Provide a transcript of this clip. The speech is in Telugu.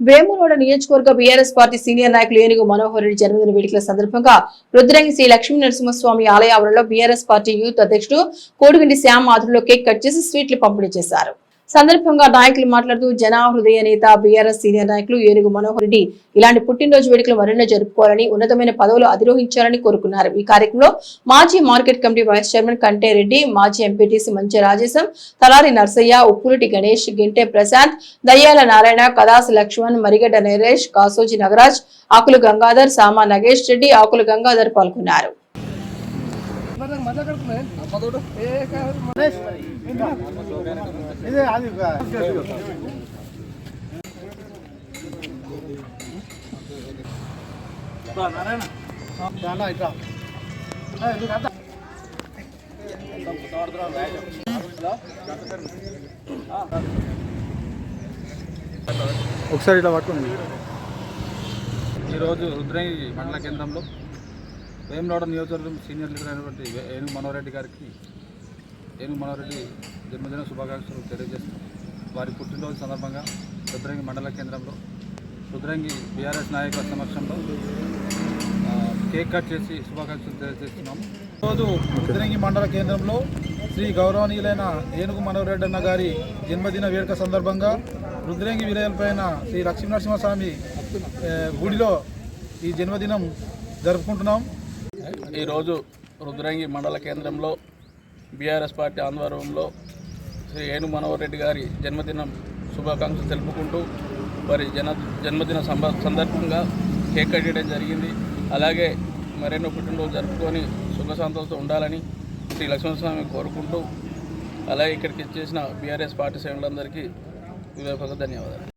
వేములవాడ నియోజకవర్గ బీఆర్ఎస్ పార్టీ సీనియర్ నాయకులు ఏనుగు మనోహర్ రెడ్డి జన్మదిన వేడుకల సందర్భంగా రుద్రంగి శ్రీ లక్ష్మీ నరసింహస్వామి ఆలయ ఆవరణలో బీఆర్ఎస్ పార్టీ యూత్ అధ్యక్షుడు కోడిగండి శ్యామ్ ఆధ్వర్యంలో కేక్ కట్ చేసి స్వీట్లు పంపిణీ చేశారు. సందర్భంగా నాయకులు మాట్లాడుతూ జన హృదయ నేత బీఆర్ఎస్ సీనియర్ నాయకులు ఏనుగు మనోహర్ రెడ్డి ఇలాంటి పుట్టినరోజు వేడుకలు మరెన్నో జరుపుకోవాలని ఉన్నతమైన పదవులు అధిరోహించాలని కోరుకున్నారు. ఈ కార్యక్రమంలో మాజీ మార్కెట్ కమిటీ వైస్ చైర్మన్ కంటే రెడ్డి మాజీ ఎంపీటీసీ మంచి రాజేశం తలారి నర్సయ్య ఉప్పులటి గణేష్ గింటే ప్రశాంత్ దయ్యాల నారాయణ కదాస్ లక్ష్మణ్ మరిగడ్డ నరేష్ కాసోజీ నగరాజ్ ఆకులు గంగాధర్ సామా నగేష్ రెడ్డి ఆకులు గంగాధర్ పాల్గొన్నారు. ఇదే అది నాన్న ఇట్లా ఏ, ఒకసారి ఇట్లా పట్టుకోండి. ఈరోజు రుద్రంగి మండల కేంద్రంలో వేములవాడ నియోజకవర్గం సీనియర్ లీడర్ అయినటువంటి ఏనుగు మనోహర్ గారికి ఏనుగు మనోరెడ్డి జన్మదిన శుభాకాంక్షలు తెలియజేస్తున్నాం వారి పుట్టినరోజు సందర్భంగా రుద్రంగి మండల కేంద్రంలో రుద్రంగి బీఆర్ఎస్ నాయకుల సమక్షంలో కేక్ కట్ చేసి శుభాకాంక్షలు తెలియజేస్తున్నాం ఈరోజు రుద్రంగి మండల కేంద్రంలో శ్రీ గౌరవనీయులైన ఏనుగు మనోహర్ అన్న గారి జన్మదిన వేడుక సందర్భంగా రుద్రంగి విలయలపైన శ్రీ లక్ష్మీనరసింహస్వామి గుడిలో ఈ జన్మదినం జరుపుకుంటున్నాం. ఈరోజు రుద్రంగి మండల కేంద్రంలో బీఆర్ఎస్ పార్టీ ఆధ్వర్యంలో శ్రీ ఏను మనోహర్ రెడ్డి గారి జన్మదినం శుభాకాంక్షలు తెలుపుకుంటూ వారి జన జన్మదిన సందర్భంగా కేక్ కట్ చేయడం జరిగింది. అలాగే మరెన్నో పుట్టినరోజు జరుపుకొని సుఖ సంతోషంతో ఉండాలని శ్రీ లక్ష్మణస్వామి కోరుకుంటూ అలాగే ఇక్కడికి చేసిన బీఆర్ఎస్ పార్టీ శ్రేణులందరికీ హృదయపూర్వక ధన్యవాదాలు.